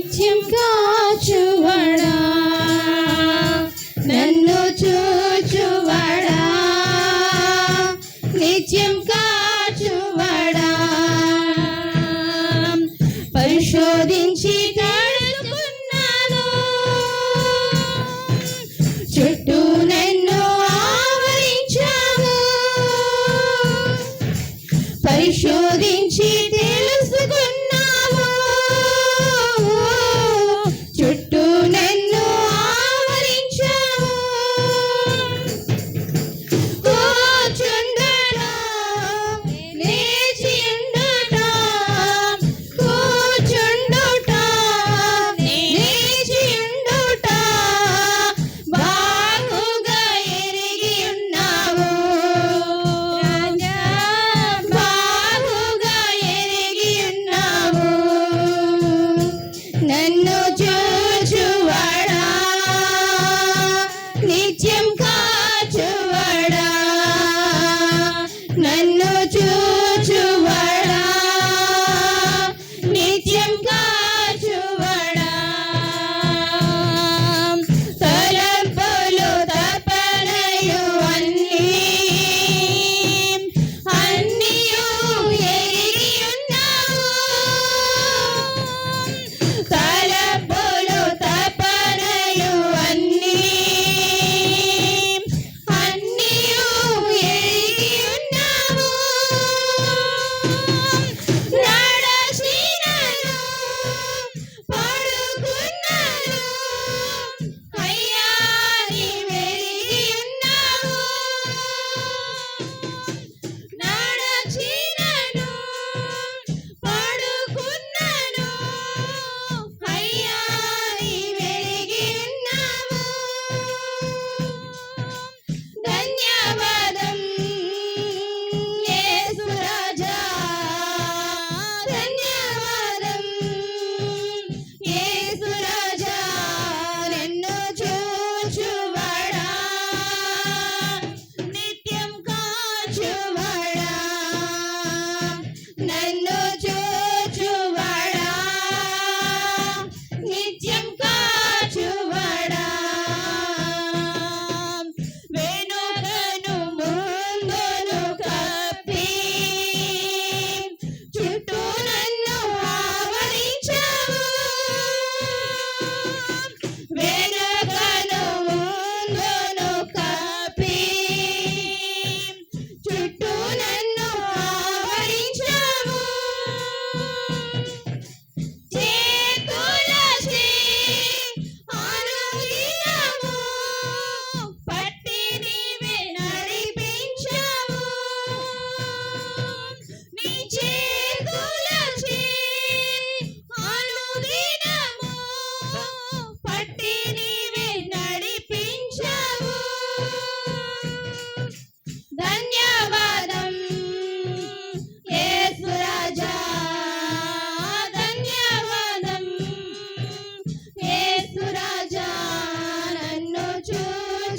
నిత్యం కాచువడా? నన్ను చూచువడా? నిత్యం కాచువడా? పరిశోధించి తడుకున్నాను చుట్టూ నన్ను ఆవరించావు. పరిశోధించి